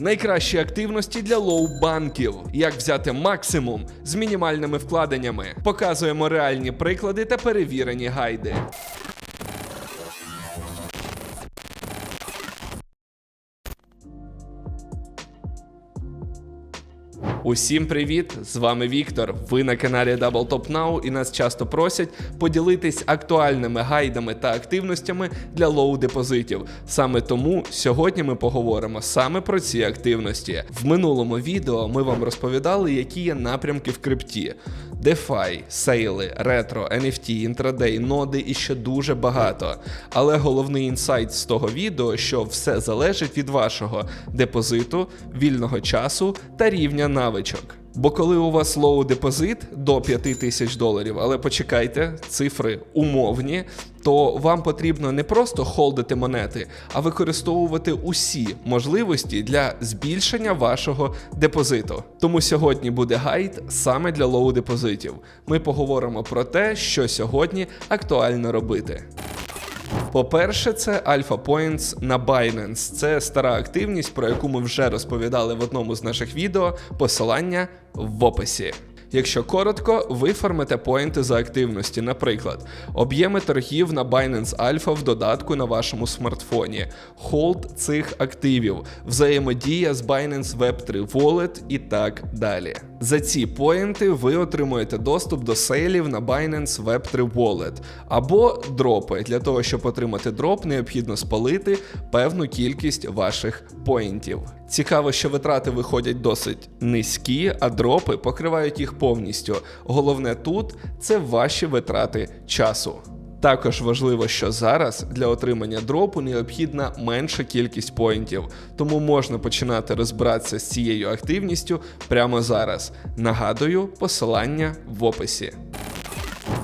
Найкращі активності для лоу-банків. Як взяти максимум з мінімальними вкладеннями. Показуємо реальні приклади та перевірені гайди. Усім привіт! З вами Віктор. Ви на каналі Double Top Now і нас часто просять поділитись актуальними гайдами та активностями для лоу депозитів. Саме тому сьогодні ми поговоримо саме про ці активності. В минулому відео ми вам розповідали, які є напрямки в крипті: DeFi, сейли, ретро, NFT, інтрадей, ноди і ще дуже багато. Але головний інсайт з того відео, що все залежить від вашого депозиту, вільного часу та рівня навичок. Бо коли у вас лоу депозит до 5 тисяч доларів, але почекайте, цифри умовні, то вам потрібно не просто холдити монети, а використовувати усі можливості для збільшення вашого депозиту. Тому сьогодні буде гайд саме для лоу депозитів. Ми поговоримо про те, що сьогодні актуально робити. По-перше, це Alpha Points на Binance. Це стара активність, про яку ми вже розповідали в одному з наших відео. Посилання в описі. Якщо коротко, ви формите поінти за активності, наприклад, об'єми торгів на Binance Alpha в додатку на вашому смартфоні, холд цих активів, взаємодія з Binance Web3 Wallet і так далі. За ці поінти ви отримуєте доступ до сейлів на Binance Web3 Wallet або дропи. Для того, щоб отримати дроп, необхідно спалити певну кількість ваших поінтів. Цікаво, що витрати виходять досить низькі, а дропи покривають їх повністю. Головне тут це ваші витрати часу. Також важливо, що зараз для отримання дропу необхідна менша кількість поінтів, тому можна починати розбиратися з цією активністю прямо зараз. Нагадую, посилання в описі.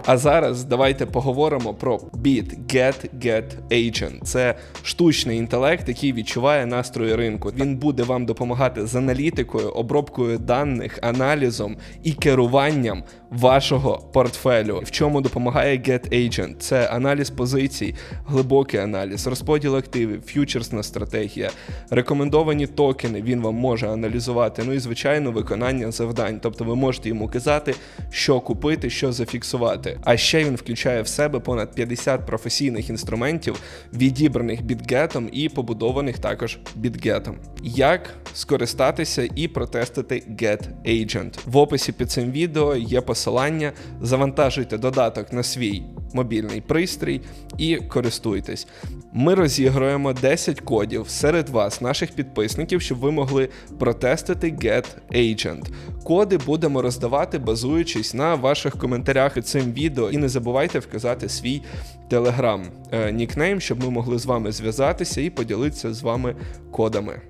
А зараз давайте поговоримо про Bit Get Get Agent. Це штучний інтелект, який відчуває настрої ринку. Він буде вам допомагати з аналітикою, обробкою даних, аналізом і керуванням вашого портфелю. В чому допомагає Get Agent? Це аналіз позицій, глибокий аналіз, розподіл активів, ф'ючерсна стратегія, рекомендовані токени. Він вам може аналізувати. Ну і звичайно, виконання завдань. Тобто ви можете йому казати, що купити, що зафіксувати. А ще він включає в себе понад 50 професійних інструментів, відібраних бітгетом і побудованих також бітгетом. Як скористатися і протестити Get Agent? В описі під цим відео є посилання. Завантажуйте додаток на свій мобільний пристрій і користуйтесь. Ми розіграємо 10 кодів серед вас, наших підписників, щоб ви могли протестити Get Agent. Коди будемо роздавати, базуючись на ваших коментарях під цим відео. І не забувайте вказати свій телеграм нікнейм, щоб ми могли з вами зв'язатися і поділитися з вами кодами.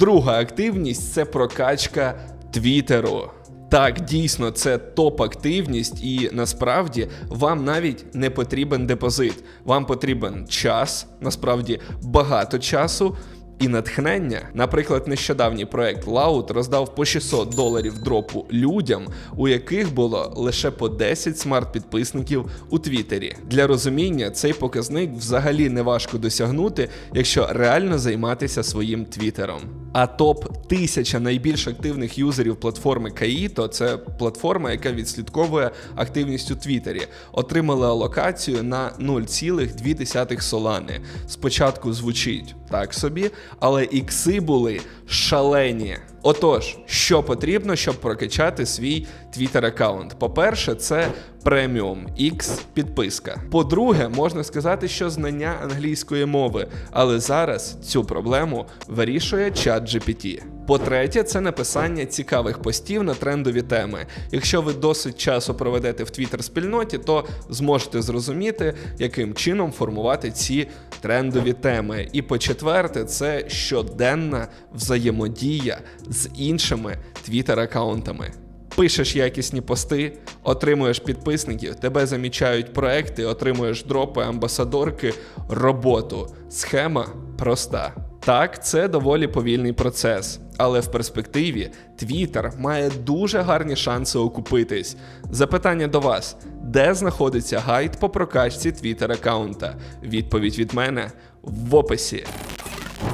Друга активність це прокачка Твіттеру. Так, дійсно, це топ-активність, і насправді вам навіть не потрібен депозит. Вам потрібен час, насправді багато часу. І натхнення, наприклад, нещодавній проект Loud роздав по 600 доларів дропу людям, у яких було лише по 10 смарт-підписників у Твіттері. Для розуміння цей показник взагалі не важко досягнути, якщо реально займатися своїм твіттером. А топ 1000 найбільш активних юзерів платформи Kaito, це платформа, яка відслідковує активність у Твіттері, отримали алокацію на 0,2 солани. Спочатку звучить так собі, але ікси були шалені. Отож, що потрібно, щоб прокачати свій Twitter аккаунт? По-перше, це преміум X підписка. По-друге, можна сказати, що знання англійської мови, але зараз цю проблему вирішує чат GPT. По-третє, це написання цікавих постів на трендові теми. Якщо ви досить часу проведете в Twitter спільноті, то зможете зрозуміти, яким чином формувати ці трендові теми. І по-четверте, це щоденна взаємодія з іншими Twitter аккаунтами. Пишеш якісні пости, отримуєш підписників, тебе замічають проекти, отримуєш дропи, амбасадорки, роботу. Схема проста. Так, це доволі повільний процес, але в перспективі Twitter має дуже гарні шанси окупитись. Запитання до вас: де знаходиться гайд по прокачці Twitter аккаунта? Відповідь від мене в описі.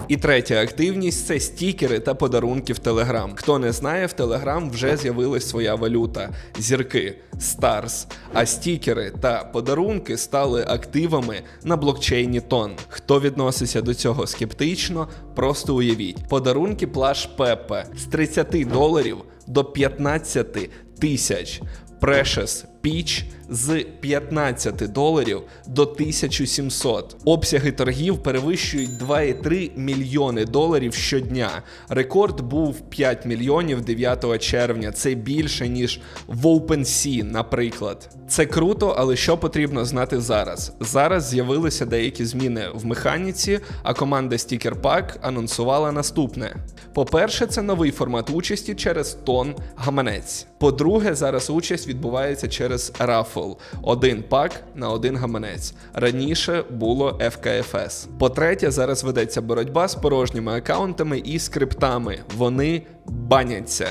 І третя активність це стікери та подарунки в Telegram. Хто не знає, в Telegram вже з'явилась своя валюта зірки Stars, а стікери та подарунки стали активами на блокчейні Тон. Хто відноситься до цього скептично, просто уявіть. Подарунки плаш Пепе з 30 доларів до 15 тисяч. Precious Peach з 15 доларів до 1700. Обсяги торгів перевищують 2,3 мільйони доларів щодня. Рекорд був 5 мільйонів 9 червня. Це більше ніж в OpenSea, наприклад. Це круто, але що потрібно знати зараз? Зараз з'явилися деякі зміни в механіці, а команда Sticker Pack анонсувала наступне. По-перше, це новий формат участі через тон гаманець. По-друге, зараз участь відбувається через рафл. Один пак на один гаманець. Раніше було FKFS. По-третє, зараз ведеться боротьба з порожніми аккаунтами і скриптами. Вони баняться.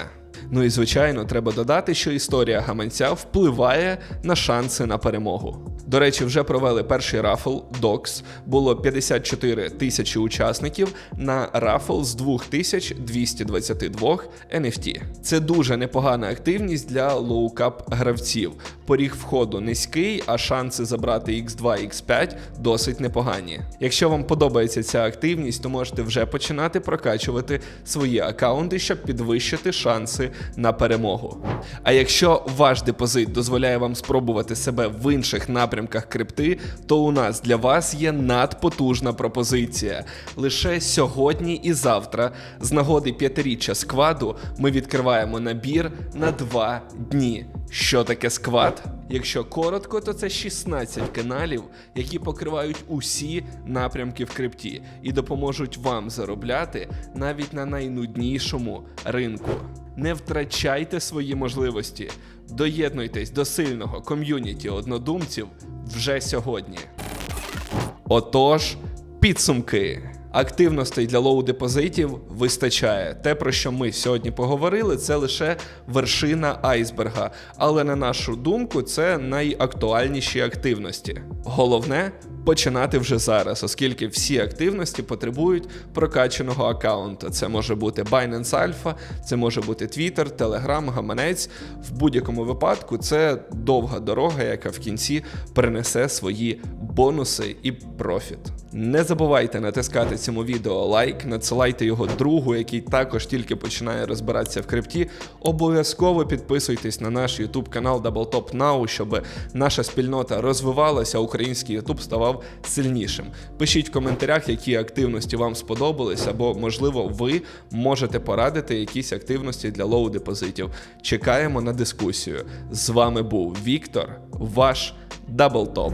Ну і звичайно, треба додати, що історія гаманця впливає на шанси на перемогу. До речі, вже провели перший рафл Docs. Було 54 тисячі учасників на рафл з 2222 NFT. Це дуже непогана активність для лоукап гравців. Поріг входу низький, а шанси забрати X2, X5 досить непогані. Якщо вам подобається ця активність, то можете вже починати прокачувати свої аккаунти, щоб підвищити шанси на перемогу. А якщо ваш депозит дозволяє вам спробувати себе в інших напрямках крипти, то у нас для вас є надпотужна пропозиція. Лише сьогодні і завтра, з нагоди п'ятиріччя скваду, ми відкриваємо набір на два дні. Що таке сквад? Якщо коротко, то це 16 каналів, які покривають усі напрямки в крипті і допоможуть вам заробляти навіть на найнуднішому ринку. Не втрачайте свої можливості. Доєднуйтесь до сильного ком'юніті однодумців вже сьогодні. Отож, підсумки. Активностей для лоу депозитів вистачає. Те, про що ми сьогодні поговорили, це лише вершина айсберга. Але на нашу думку, це найактуальніші активності. Головне починати вже зараз, оскільки всі активності потребують прокачаного аккаунта. Це може бути Binance Alpha, це може бути Twitter, Telegram, гаманець. В будь-якому випадку це довга дорога, яка в кінці принесе свої бонуси і профіт. Не забувайте натискати цьому відео лайк, надсилайте його другу, який також тільки починає розбиратися в крипті. Обов'язково підписуйтесь на наш YouTube канал Doubletop Now, щоб наша спільнота розвивалася, український YouTube ставав сильнішим. Пишіть в коментарях, які активності вам сподобались, або, можливо, ви можете порадити якісь активності для лоу депозитів. Чекаємо на дискусію. З вами був Віктор, ваш Даблтоп.